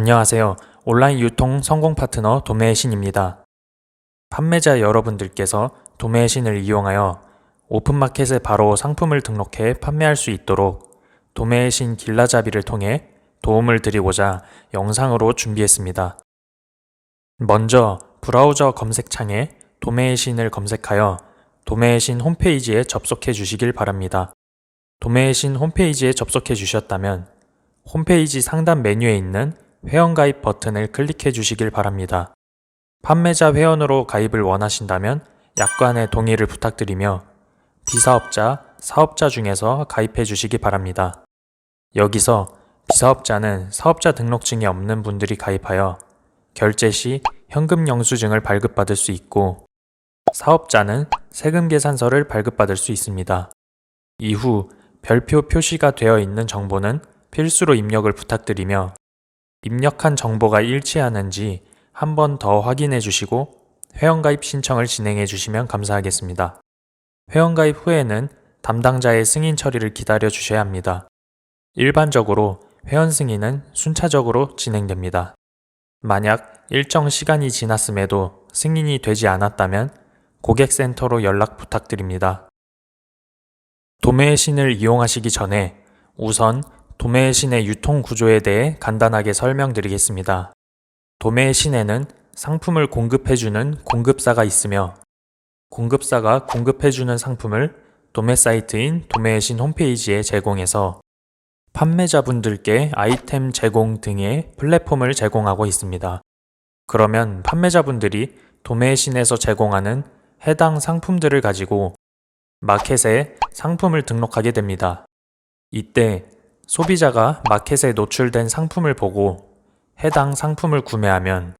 안녕하세요. 온라인 유통 성공 파트너 도매의 신입니다. 판매자 여러분들께서 도매의 신을 이용하여 오픈마켓에 바로 상품을 등록해 판매할 수 있도록 도매의 신 길라잡이를 통해 도움을 드리고자 영상으로 준비했습니다. 먼저 브라우저 검색창에 도매의 신을 검색하여 도매의 신 홈페이지에 접속해 주시길 바랍니다. 도매의 신 홈페이지에 접속해 주셨다면 홈페이지 상단 메뉴에 있는 회원가입 버튼을 클릭해 주시길 바랍니다. 판매자 회원으로 가입을 원하신다면 약관의 동의를 부탁드리며 비사업자, 사업자 중에서 가입해 주시기 바랍니다. 여기서 비사업자는 사업자 등록증이 없는 분들이 가입하여 결제 시 현금 영수증을 발급받을 수 있고 사업자는 세금 계산서를 발급받을 수 있습니다. 이후 별표 표시가 되어 있는 정보는 필수로 입력을 부탁드리며 입력한 정보가 일치하는지 한 번 더 확인해 주시고 회원가입 신청을 진행해 주시면 감사하겠습니다. 회원가입 후에는 담당자의 승인 처리를 기다려 주셔야 합니다. 일반적으로 회원 승인은 순차적으로 진행됩니다. 만약 일정 시간이 지났음에도 승인이 되지 않았다면 고객센터로 연락 부탁드립니다. 도매의 신을 이용하시기 전에 우선 도매의 신의 유통 구조에 대해 간단하게 설명드리겠습니다. 도매의 신에는 상품을 공급해주는 공급사가 있으며 공급사가 공급해주는 상품을 도매 사이트인 도매의 신 홈페이지에 제공해서 판매자분들께 아이템 제공 등의 플랫폼을 제공하고 있습니다. 그러면 판매자분들이 도매의 신에서 제공하는 해당 상품들을 가지고 마켓에 상품을 등록하게 됩니다. 이때 소비자가 마켓에 노출된 상품을 보고 해당 상품을 구매하면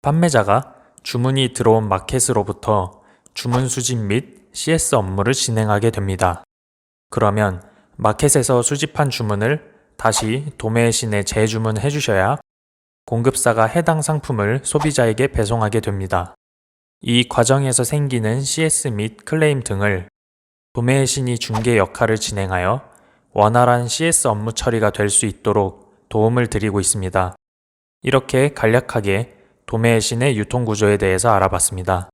판매자가 주문이 들어온 마켓으로부터 주문 수집 및 CS 업무를 진행하게 됩니다. 그러면 마켓에서 수집한 주문을 다시 도매의 신에 재주문해 주셔야 공급사가 해당 상품을 소비자에게 배송하게 됩니다. 이 과정에서 생기는 CS 및 클레임 등을 도매의 신이 중개 역할을 진행하여 원활한 CS 업무 처리가 될 수 있도록 도움을 드리고 있습니다. 이렇게 간략하게 도매의 신의 유통 구조에 대해서 알아봤습니다.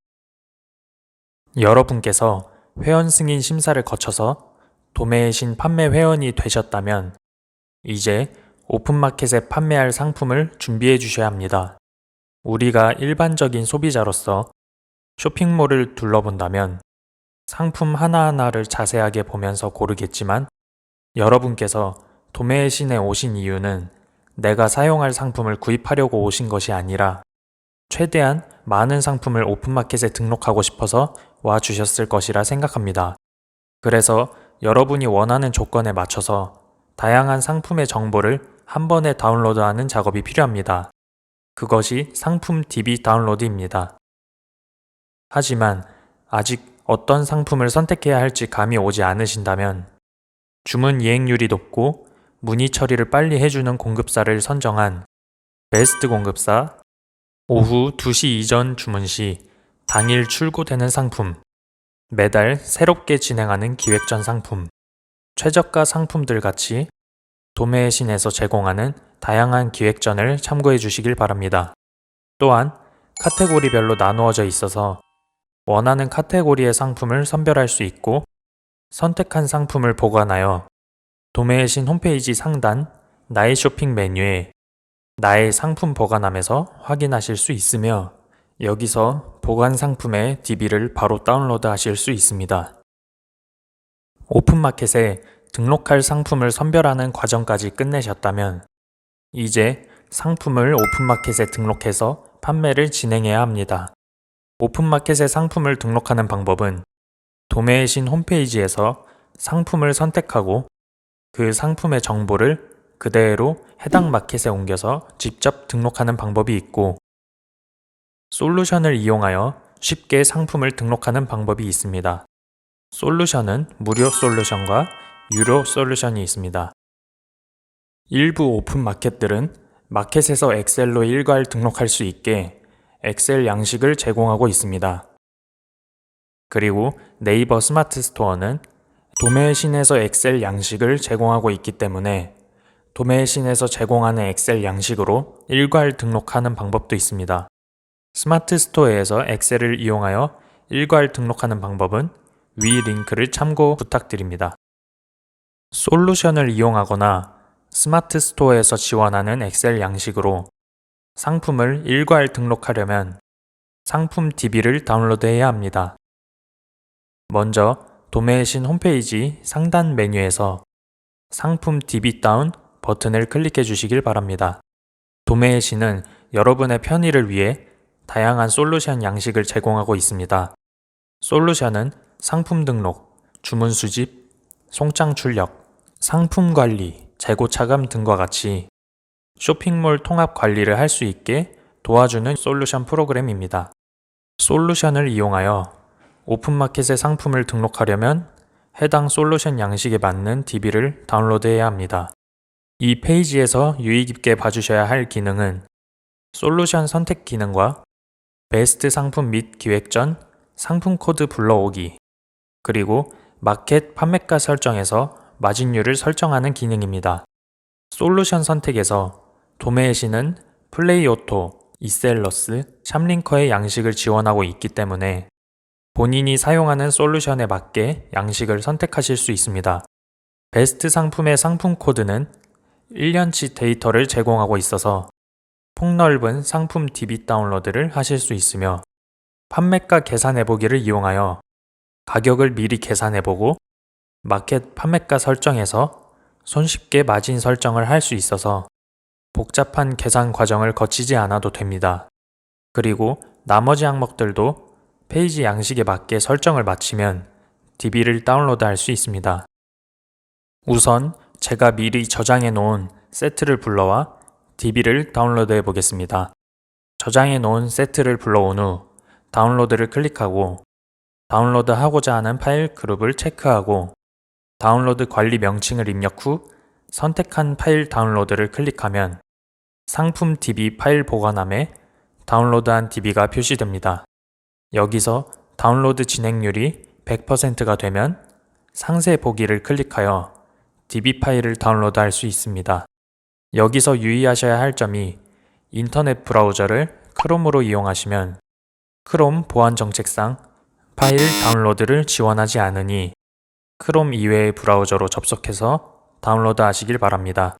여러분께서 회원 승인 심사를 거쳐서 도매의 신 판매 회원이 되셨다면 이제 오픈마켓에 판매할 상품을 준비해 주셔야 합니다. 우리가 일반적인 소비자로서 쇼핑몰을 둘러본다면 상품 하나하나를 자세하게 보면서 고르겠지만 여러분께서 도매의 신에 오신 이유는 내가 사용할 상품을 구입하려고 오신 것이 아니라 최대한 많은 상품을 오픈마켓에 등록하고 싶어서 와 주셨을 것이라 생각합니다. 그래서 여러분이 원하는 조건에 맞춰서 다양한 상품의 정보를 한 번에 다운로드하는 작업이 필요합니다. 그것이 상품 DB 다운로드입니다. 하지만 아직 어떤 상품을 선택해야 할지 감이 오지 않으신다면 주문 이행률이 높고 문의 처리를 빨리 해주는 공급사를 선정한 베스트 공급사, 오후 2시 이전 주문 시 당일 출고되는 상품, 매달 새롭게 진행하는 기획전 상품, 최저가 상품들 같이 도매의 신에서 제공하는 다양한 기획전을 참고해 주시길 바랍니다. 또한 카테고리별로 나누어져 있어서 원하는 카테고리의 상품을 선별할 수 있고 선택한 상품을 보관하여 도매의 신 홈페이지 상단 나의 쇼핑 메뉴에 나의 상품 보관함에서 확인하실 수 있으며 여기서 보관 상품의 DB를 바로 다운로드 하실 수 있습니다. 오픈마켓에 등록할 상품을 선별하는 과정까지 끝내셨다면 이제 상품을 오픈마켓에 등록해서 판매를 진행해야 합니다. 오픈마켓에 상품을 등록하는 방법은 도매의 신 홈페이지에서 상품을 선택하고 그 상품의 정보를 그대로 해당 마켓에 옮겨서 직접 등록하는 방법이 있고 솔루션을 이용하여 쉽게 상품을 등록하는 방법이 있습니다. 솔루션은 무료 솔루션과 유료 솔루션이 있습니다. 일부 오픈 마켓들은 마켓에서 엑셀로 일괄 등록할 수 있게 엑셀 양식을 제공하고 있습니다. 그리고 네이버 스마트 스토어는 도매의 신에서 엑셀 양식을 제공하고 있기 때문에 도매신에서 제공하는 엑셀 양식으로 일괄 등록하는 방법도 있습니다. 스마트 스토어에서 엑셀을 이용하여 일괄 등록하는 방법은 위 링크를 참고 부탁드립니다. 솔루션을 이용하거나 스마트 스토어에서 지원하는 엑셀 양식으로 상품을 일괄 등록하려면 상품 DB를 다운로드해야 합니다. 먼저 도매신 홈페이지 상단 메뉴에서 상품 DB 다운 버튼을 클릭해 주시길 바랍니다. 도매신은 여러분의 편의를 위해 다양한 솔루션 양식을 제공하고 있습니다. 솔루션은 상품 등록, 주문 수집, 송장 출력, 상품 관리, 재고 차감 등과 같이 쇼핑몰 통합 관리를 할 수 있게 도와주는 솔루션 프로그램입니다. 솔루션을 이용하여 오픈마켓에 상품을 등록하려면 해당 솔루션 양식에 맞는 DB를 다운로드해야 합니다. 이 페이지에서 유의 깊게 봐주셔야 할 기능은 솔루션 선택 기능과 베스트 상품 및 기획 전 상품 코드 불러오기 그리고 마켓 판매가 설정에서 마진율을 설정하는 기능입니다. 솔루션 선택에서 도매의 신은 플레이오토, 이셀러스, 샵링커의 양식을 지원하고 있기 때문에 본인이 사용하는 솔루션에 맞게 양식을 선택하실 수 있습니다. 베스트 상품의 상품 코드는 1년치 데이터를 제공하고 있어서 폭넓은 상품 DB 다운로드를 하실 수 있으며 판매가 계산해보기를 이용하여 가격을 미리 계산해보고 마켓 판매가 설정에서 손쉽게 마진 설정을 할 수 있어서 복잡한 계산 과정을 거치지 않아도 됩니다. 그리고 나머지 항목들도 페이지 양식에 맞게 설정을 마치면 DB를 다운로드 할 수 있습니다. 우선 제가 미리 저장해 놓은 세트를 불러와 DB를 다운로드 해 보겠습니다. 저장해 놓은 세트를 불러온 후 다운로드를 클릭하고 다운로드 하고자 하는 파일 그룹을 체크하고 다운로드 관리 명칭을 입력 후 선택한 파일 다운로드를 클릭하면 상품 DB 파일 보관함에 다운로드한 DB가 표시됩니다. 여기서 다운로드 진행률이 100%가 되면 상세 보기를 클릭하여 DB 파일을 다운로드 할 수 있습니다. 여기서 유의하셔야 할 점이 인터넷 브라우저를 크롬으로 이용하시면 크롬 보안 정책상 파일 다운로드를 지원하지 않으니 크롬 이외의 브라우저로 접속해서 다운로드 하시길 바랍니다.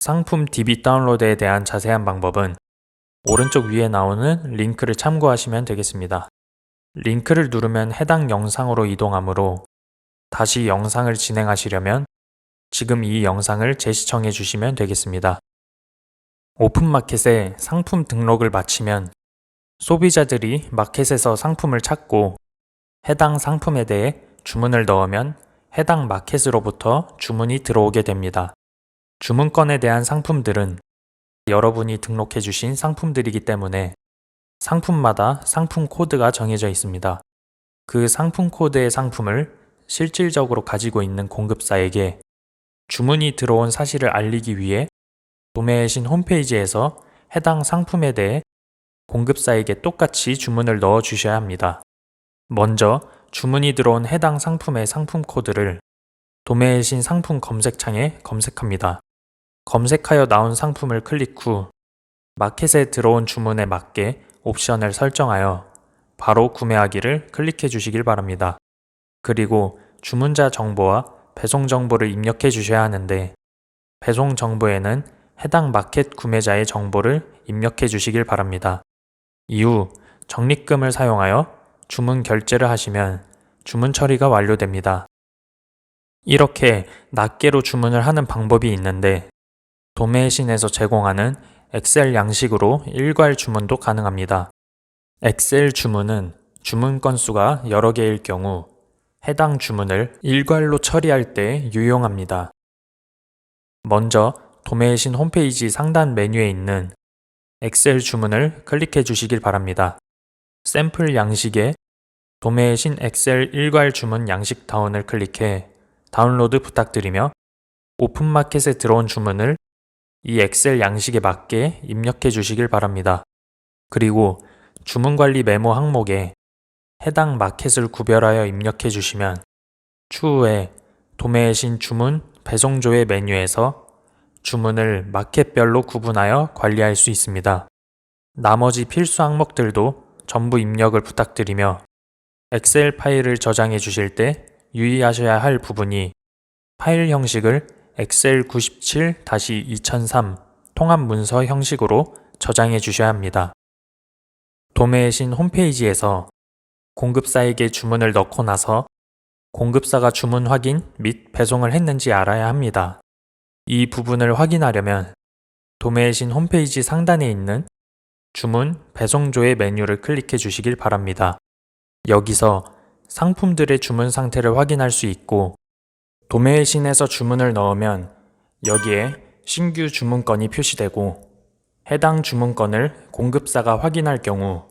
상품 DB 다운로드에 대한 자세한 방법은 오른쪽 위에 나오는 링크를 참고하시면 되겠습니다. 링크를 누르면 해당 영상으로 이동하므로 다시 영상을 진행하시려면 지금 이 영상을 재시청해 주시면 되겠습니다. 오픈마켓에 상품 등록을 마치면 소비자들이 마켓에서 상품을 찾고 해당 상품에 대해 주문을 넣으면 해당 마켓으로부터 주문이 들어오게 됩니다. 주문건에 대한 상품들은 여러분이 등록해 주신 상품들이기 때문에 상품마다 상품 코드가 정해져 있습니다. 그 상품 코드의 상품을 실질적으로 가지고 있는 공급사에게 주문이 들어온 사실을 알리기 위해 도매의 신 홈페이지에서 해당 상품에 대해 공급사에게 똑같이 주문을 넣어 주셔야 합니다. 먼저 주문이 들어온 해당 상품의 상품 코드를 도매의 신 상품 검색창에 검색합니다. 검색하여 나온 상품을 클릭 후 마켓에 들어온 주문에 맞게 옵션을 설정하여 바로 구매하기를 클릭해 주시길 바랍니다. 그리고 주문자 정보와 배송 정보를 입력해 주셔야 하는데 배송 정보에는 해당 마켓 구매자의 정보를 입력해 주시길 바랍니다. 이후 적립금을 사용하여 주문 결제를 하시면 주문 처리가 완료됩니다. 이렇게 낱개로 주문을 하는 방법이 있는데 도매신에서 제공하는 엑셀 양식으로 일괄 주문도 가능합니다. 엑셀 주문은 주문 건수가 여러 개일 경우 해당 주문을 일괄로 처리할 때 유용합니다. 먼저 도매신 홈페이지 상단 메뉴에 있는 엑셀 주문을 클릭해 주시길 바랍니다. 샘플 양식에 도매신 엑셀 일괄 주문 양식 다운을 클릭해 다운로드 부탁드리며 오픈마켓에 들어온 주문을 이 엑셀 양식에 맞게 입력해 주시길 바랍니다. 그리고 주문 관리 메모 항목에 해당 마켓을 구별하여 입력해 주시면 추후에 도매의 신 주문 배송조회 메뉴에서 주문을 마켓별로 구분하여 관리할 수 있습니다. 나머지 필수 항목들도 전부 입력을 부탁드리며 엑셀 파일을 저장해 주실 때 유의하셔야 할 부분이 파일 형식을 엑셀 97-2003 통합 문서 형식으로 저장해 주셔야 합니다. 도매의 신 홈페이지에서 공급사에게 주문을 넣고 나서 공급사가 주문 확인 및 배송을 했는지 알아야 합니다. 이 부분을 확인하려면 도매의 신 홈페이지 상단에 있는 주문 배송조의 메뉴를 클릭해 주시길 바랍니다. 여기서 상품들의 주문 상태를 확인할 수 있고 도매의 신에서 주문을 넣으면 여기에 신규 주문건이 표시되고 해당 주문건을 공급사가 확인할 경우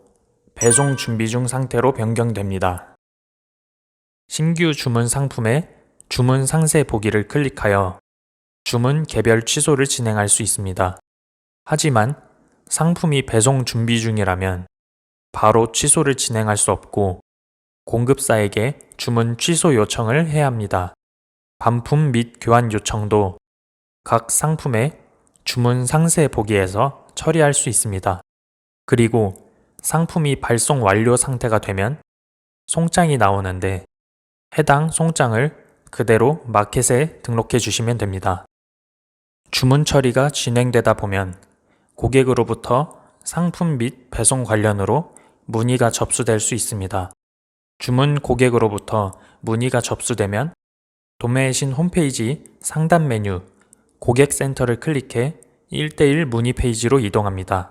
배송 준비 중 상태로 변경됩니다. 신규 주문 상품의 주문 상세 보기를 클릭하여 주문 개별 취소를 진행할 수 있습니다. 하지만 상품이 배송 준비 중이라면 바로 취소를 진행할 수 없고 공급사에게 주문 취소 요청을 해야 합니다. 반품 및 교환 요청도 각 상품의 주문 상세 보기에서 처리할 수 있습니다. 그리고 상품이 발송 완료 상태가 되면 송장이 나오는데 해당 송장을 그대로 마켓에 등록해 주시면 됩니다. 주문 처리가 진행되다 보면 고객으로부터 상품 및 배송 관련으로 문의가 접수될 수 있습니다. 주문 고객으로부터 문의가 접수되면 도매의 신 홈페이지 상단 메뉴 고객센터를 클릭해 1대1 문의 페이지로 이동합니다.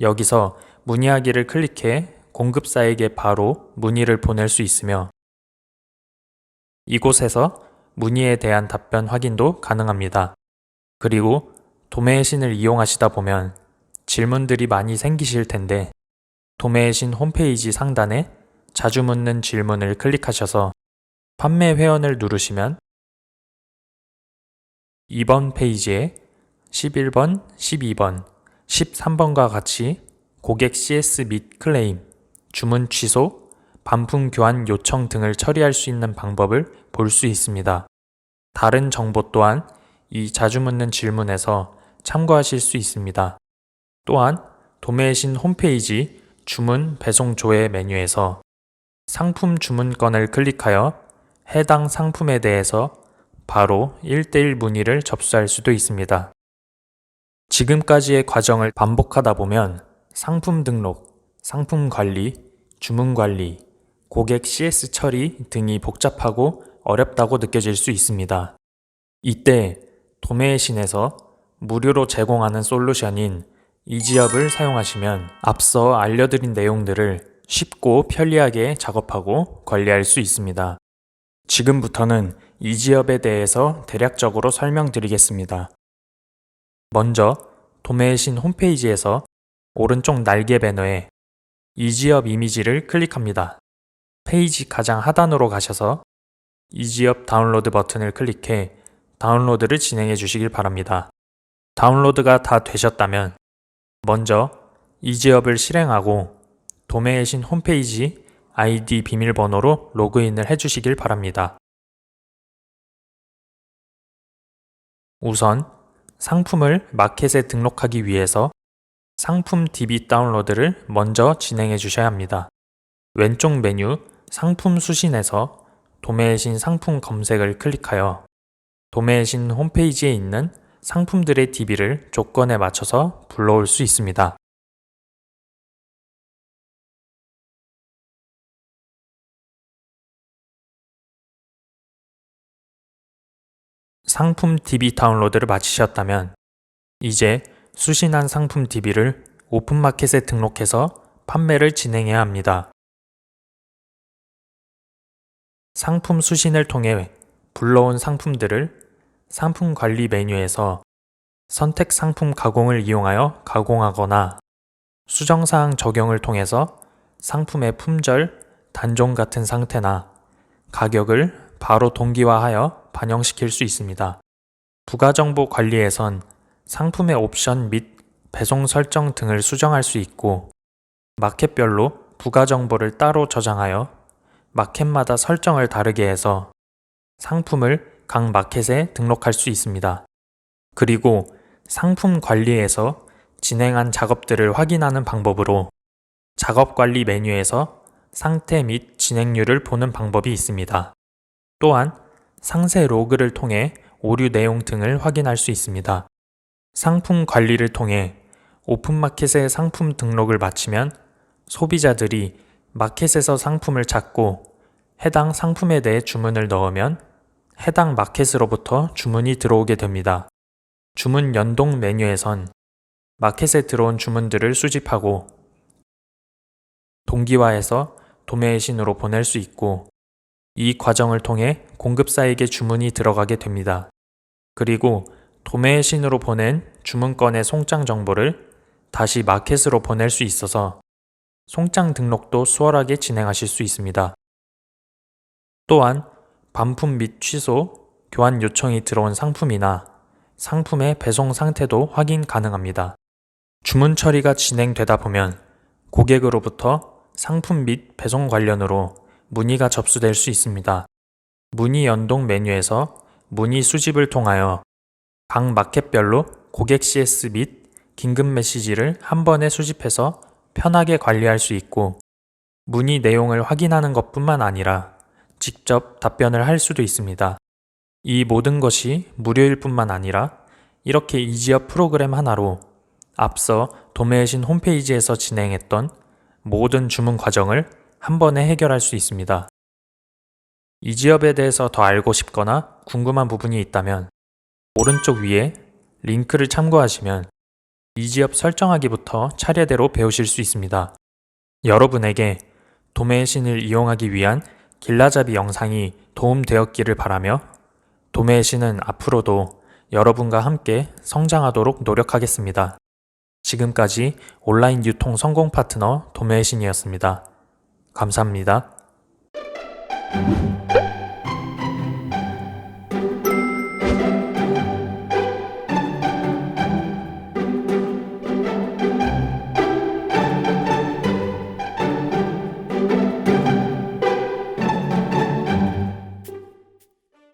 여기서 문의하기를 클릭해 공급사에게 바로 문의를 보낼 수 있으며 이곳에서 문의에 대한 답변 확인도 가능합니다. 그리고 도매의 신을 이용하시다 보면 질문들이 많이 생기실 텐데 도매의 신 홈페이지 상단에 자주 묻는 질문을 클릭하셔서 판매 회원을 누르시면 2번 페이지에 11번, 12번, 13번과 같이 고객 CS 및 클레임, 주문 취소, 반품 교환 요청 등을 처리할 수 있는 방법을 볼 수 있습니다. 다른 정보 또한 이 자주 묻는 질문에서 참고하실 수 있습니다. 또한 도매의 신 홈페이지 주문 배송 조회 메뉴에서 상품 주문건을 클릭하여 해당 상품에 대해서 바로 1대1 문의를 접수할 수도 있습니다. 지금까지의 과정을 반복하다 보면 상품 등록, 상품 관리, 주문 관리, 고객 CS 처리 등이 복잡하고 어렵다고 느껴질 수 있습니다. 이때 도매의 신에서 무료로 제공하는 솔루션인 이지업을 사용하시면 앞서 알려드린 내용들을 쉽고 편리하게 작업하고 관리할 수 있습니다. 지금부터는 이지업에 대해서 대략적으로 설명드리겠습니다. 먼저 도매의 신 홈페이지에서 오른쪽 날개 배너에 이지업 이미지를 클릭합니다. 페이지 가장 하단으로 가셔서 이지업 다운로드 버튼을 클릭해 다운로드를 진행해 주시길 바랍니다. 다운로드가 다 되셨다면 먼저 이지업을 실행하고 도매의 신 홈페이지 아이디 비밀번호로 로그인을 해주시길 바랍니다. 우선 상품을 마켓에 등록하기 위해서 상품 DB 다운로드를 먼저 진행해 주셔야 합니다. 왼쪽 메뉴 상품 수신에서 도매의 신 상품 검색을 클릭하여 도매의 신 홈페이지에 있는 상품들의 DB를 조건에 맞춰서 불러올 수 있습니다. 상품 DB 다운로드를 마치셨다면 이제 수신한 상품 DB를 오픈마켓에 등록해서 판매를 진행해야 합니다. 상품 수신을 통해 불러온 상품들을 상품 관리 메뉴에서 선택 상품 가공을 이용하여 가공하거나 수정사항 적용을 통해서 상품의 품절, 단종 같은 상태나 가격을 바로 동기화하여 반영시킬 수 있습니다. 부가정보 관리에선 상품의 옵션 및 배송 설정 등을 수정할 수 있고 마켓별로 부가정보를 따로 저장하여 마켓마다 설정을 다르게 해서 상품을 각 마켓에 등록할 수 있습니다. 그리고 상품 관리에서 진행한 작업들을 확인하는 방법으로 작업 관리 메뉴에서 상태 및 진행률을 보는 방법이 있습니다. 또한 상세 로그를 통해 오류 내용 등을 확인할 수 있습니다. 상품 관리를 통해 오픈마켓의 상품 등록을 마치면 소비자들이 마켓에서 상품을 찾고 해당 상품에 대해 주문을 넣으면 해당 마켓으로부터 주문이 들어오게 됩니다. 주문 연동 메뉴에선 마켓에 들어온 주문들을 수집하고 동기화해서 도매신으로 보낼 수 있고 이 과정을 통해 공급사에게 주문이 들어가게 됩니다. 그리고 도매신으로 보낸 주문건의 송장 정보를 다시 마켓으로 보낼 수 있어서 송장 등록도 수월하게 진행하실 수 있습니다. 또한 반품 및 취소, 교환 요청이 들어온 상품이나 상품의 배송 상태도 확인 가능합니다. 주문 처리가 진행되다 보면 고객으로부터 상품 및 배송 관련으로 문의가 접수될 수 있습니다. 문의 연동 메뉴에서 문의 수집을 통하여 각 마켓별로 고객 CS 및 긴급 메시지를 한 번에 수집해서 편하게 관리할 수 있고 문의 내용을 확인하는 것뿐만 아니라 직접 답변을 할 수도 있습니다. 이 모든 것이 무료일 뿐만 아니라 이렇게 이지업 프로그램 하나로 앞서 도매신 홈페이지에서 진행했던 모든 주문 과정을 한 번에 해결할 수 있습니다. 이지업에 대해서 더 알고 싶거나 궁금한 부분이 있다면 오른쪽 위에 링크를 참고하시면 이지업 설정하기부터 차례대로 배우실 수 있습니다. 여러분에게 도매신을 이용하기 위한 길라잡이 영상이 도움되었기를 바라며 도매신은 앞으로도 여러분과 함께 성장하도록 노력하겠습니다. 지금까지 온라인 유통 성공 파트너 도매신이었습니다. 감사합니다.